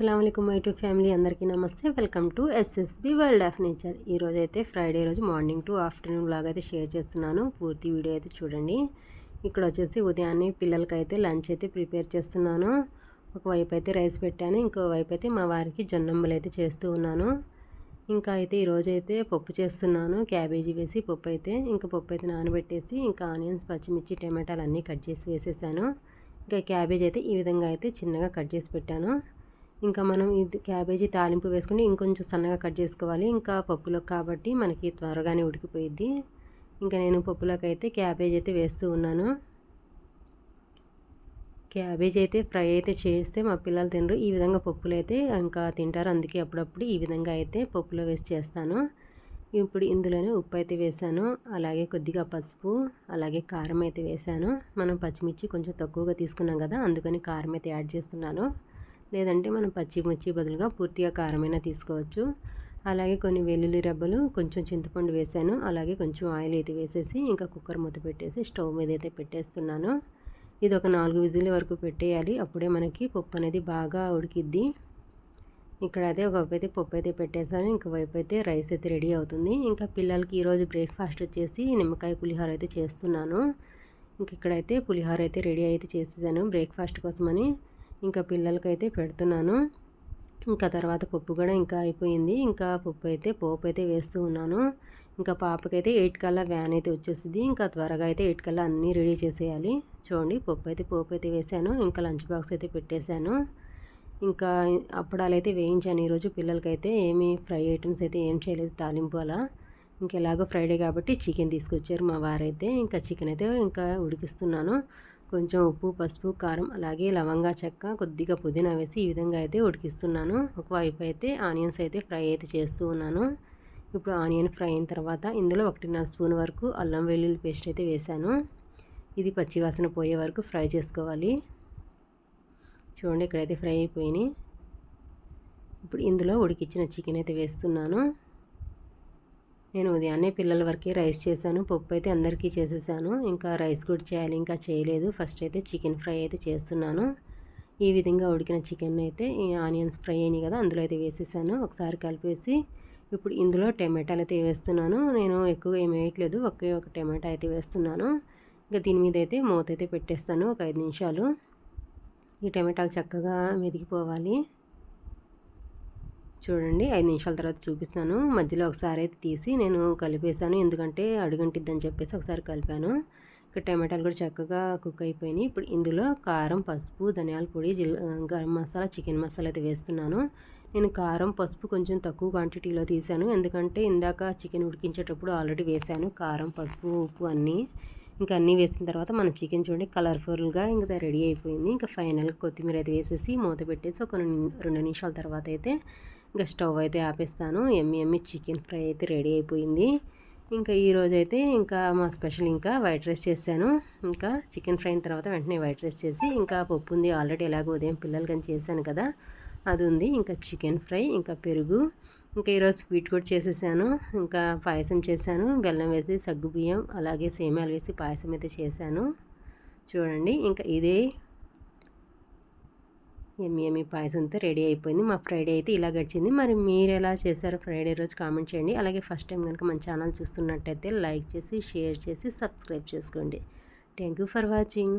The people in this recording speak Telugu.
అస్సలం మై టు ఫ్యామిలీ అందరికీ నమస్తే. Welcome to SSB world of nature. ఈరోజు అయితే ఫ్రైడే రోజు మార్నింగ్ టు ఆఫ్టర్నూన్ లాగా అయితే షేర్ చేస్తున్నాను. పూర్తి వీడియో అయితే చూడండి. ఇక్కడ వచ్చేసి ఉదయాన్నే పిల్లలకి అయితే లంచ్ అయితే ప్రిపేర్ చేస్తున్నాను. ఒకవైపు అయితే రైస్ పెట్టాను. ఇంకోవైపు అయితే మా వారికి జొన్నమ్మలు అయితే చేస్తూ ఉన్నాను. ఇంకా అయితే ఈరోజు అయితే పప్పు చేస్తున్నాను. క్యాబేజీ వేసి పప్పు అయితే ఇంకా పప్పు అయితే నానబెట్టేసి ఇంకా ఆనియన్స్ పచ్చిమిర్చి టమాటాలు అన్నీ కట్ చేసి వేసేసాను. ఇంకా క్యాబేజ్ అయితే ఈ విధంగా అయితే చిన్నగా కట్ చేసి పెట్టాను. ఇంకా మనం ఇది క్యాబేజీ తాలింపు వేసుకుని ఇంకొంచెం సన్నగా కట్ చేసుకోవాలి. ఇంకా పప్పులోకి కాబట్టి మనకి త్వరగానే ఉడికిపోయిద్ది. ఇంకా నేను పప్పులోకి అయితే క్యాబేజ్ అయితే వేస్తూ ఉన్నాను. క్యాబేజ్ అయితే ఫ్రై అయితే చేస్తే మా పిల్లలు తినరు. ఈ విధంగా పప్పులు అయితే ఇంకా తింటారు. అందుకే అప్పుడప్పుడు ఈ విధంగా అయితే పప్పులో వేసి చేస్తాను. ఇప్పుడు ఇందులోనే ఉప్పు అయితే వేసాను. అలాగే కొద్దిగా పసుపు అలాగే కారం అయితే వేసాను. మనం పచ్చిమిర్చి కొంచెం తక్కువగా తీసుకున్నాం కదా అందుకని కారం అయితే యాడ్ చేస్తున్నాను. లేదంటే మనం పచ్చిమిర్చి బదులుగా పూర్తిగా కారమైనా తీసుకోవచ్చు. అలాగే కొన్ని వెల్లుల్లి రబ్బలు కొంచెం చింతపండు వేసాను. అలాగే కొంచెం ఆయిల్ అయితే వేసేసి ఇంకా కుక్కర్ మూత పెట్టేసి స్టవ్ మీద అయితే పెట్టేస్తున్నాను. ఇది ఒక నాలుగు విజిల్ వరకు పెట్టేయాలి. అప్పుడే మనకి పప్పు అనేది బాగా ఉడికిద్ది. ఇక్కడ అయితే ఒకవైపు అయితే పప్పు అయితే పెట్టేసాను ఇంకోవైపు అయితే రైస్ అయితే రెడీ అవుతుంది. ఇంకా పిల్లలకి ఈరోజు బ్రేక్ఫాస్ట్ వచ్చేసి నిమ్మకాయ పులిహోర అయితే చేస్తున్నాను. ఇంక ఇక్కడైతే పులిహోర అయితే రెడీ అయితే చేసేసాను. బ్రేక్ఫాస్ట్ కోసమని ఇంకా పిల్లలకైతే పెడుతున్నాను. ఇంకా తర్వాత పప్పు కూడా ఇంకా అయిపోయింది. ఇంకా పప్పు అయితే పోపు అయితే వేస్తూ ఉన్నాను. ఇంకా పాపకైతే ఎయిట్ కల్లా వ్యాన్ అయితే వచ్చేసింది. ఇంకా త్వరగా అయితే ఎయిట్ కల్లా అన్నీ రెడీ చేసేయాలి. చూడండి పప్పు అయితే పోపు అయితే వేసాను. ఇంకా లంచ్ బాక్స్ అయితే పెట్టేశాను. ఇంకా అప్పడాలు అయితే వేయించాను. ఈరోజు పిల్లలకైతే ఏమి ఫ్రై ఐటమ్స్ అయితే ఏం చేయలేదు తాలింపు అలా. ఇంకెలాగో ఫ్రైడే కాబట్టి చికెన్ తీసుకొచ్చారు మా వారైతే. ఇంకా చికెన్ అయితే ఇంకా ఉడికిస్తున్నాను. కొంచెం ఉప్పు పసుపు కారం అలాగే లవంగా చెక్క కొద్దిగా పుదీనా వేసి ఈ విధంగా అయితే ఉడికిస్తున్నాను. ఒకవైపు అయితే ఆనియన్స్ అయితే ఫ్రై అయితే చేస్తూ ఉన్నాను. ఇప్పుడు ఆనియన్ ఫ్రై అయిన తర్వాత ఇందులో ఒకటిన్నర స్పూన్ వరకు అల్లం వెల్లుల్లి పేస్ట్ అయితే వేశాను. ఇది పచ్చివాసన పోయే వరకు ఫ్రై చేసుకోవాలి. చూడండి ఇక్కడైతే ఫ్రై అయిపోయినాయి. ఇప్పుడు ఇందులో ఉడికిచ్చిన చికెన్ అయితే వేస్తున్నాను. నేను ఉదయాన్నే పిల్లల వరకే రైస్ చేశాను. పప్పు అయితే అందరికీ చేసేసాను. ఇంకా రైస్ కూడా చేయాలి. ఇంకా చేయలేదు. ఫస్ట్ అయితే చికెన్ ఫ్రై అయితే చేస్తున్నాను. ఈ విధంగా ఉడికిన చికెన్ అయితే ఆనియన్స్ ఫ్రై అయినాయి కదా అందులో అయితే వేసేసాను. ఒకసారి కలిపేసి ఇప్పుడు ఇందులో టమాటాలు అయితే వేస్తున్నాను. నేను ఎక్కువ ఏమి వేయట్లేదు. ఒకే ఒక టమాటా అయితే వేస్తున్నాను. ఇంకా దీని మీద అయితే మూత అయితే పెట్టేస్తాను. ఒక ఐదు నిమిషాలు. ఈ టమాటాలు చక్కగా మెదిగిపోవాలి. చూడండి ఐదు నిమిషాల తర్వాత చూపిస్తాను మధ్యలో ఒకసారి అయితే తీసి నేను కలిపేశాను. ఎందుకంటే అడుగంటిద్దని చెప్పేసి ఒకసారి కలిపాను. ఇక్కడ టమాటాలు కూడా చక్కగా కుక్ అయిపోయినాయి. ఇప్పుడు ఇందులో కారం పసుపు ధనియాల పొడి జిల్ గరం మసాలా చికెన్ మసాలా అయితే వేస్తున్నాను. నేను కారం పసుపు కొంచెం తక్కువ క్వాంటిటీలో తీసాను ఎందుకంటే ఇందాక చికెన్ ఉడికించేటప్పుడు ఆల్రెడీ వేసాను కారం పసుపు ఉప్పు అన్నీ. ఇంకా అన్నీ వేసిన తర్వాత మన చికెన్ చూడండి కలర్ఫుల్గా ఇంకా రెడీ అయిపోయింది. ఇంకా ఫైనల్గా కొత్తిమీర అయితే వేసేసి మూత పెట్టేసి ఒక రెండు నిమిషాల తర్వాత అయితే ఇంకా స్టవ్ అయితే ఆపేస్తాను. ఎమ్మి ఎమ్మి చికెన్ ఫ్రై అయితే రెడీ అయిపోయింది. ఇంకా ఈరోజు అయితే ఇంకా మా స్పెషల్ ఇంకా వైట్ రైస్ చేశాను. ఇంకా చికెన్ ఫ్రై అయిన తర్వాత వెంటనే వైట్ రైస్ చేసి ఇంకా పప్పు ఉంది. ఆల్రెడీ ఎలాగో ఉదయం పిల్లలు కానీ చేశాను కదా అది ఉంది. ఇంకా చికెన్ ఫ్రై ఇంకా పెరుగు. ఇంకా ఈరోజు స్వీట్ కూడా చేసేసాను. ఇంకా పాయసం చేశాను. బెల్లం వేసి సగ్గు బియ్యం అలాగే సేమ్యాలు వేసి పాయసం అయితే చేశాను. చూడండి ఇంకా ఇదే ఎమ్మి ఎమ్మి పాయసంతో రెడీ అయిపోయింది. మా ఫ్రైడే అయితే ఇలా గడిచింది. మరి మీరు ఎలా చేశారో ఫ్రైడే రోజు కామెంట్ చేయండి. అలాగే ఫస్ట్ టైం కనుక మన ఛానల్ చూస్తున్నట్టయితే లైక్ చేసి షేర్ చేసి సబ్స్క్రైబ్ చేసుకోండి. Thank you for watching.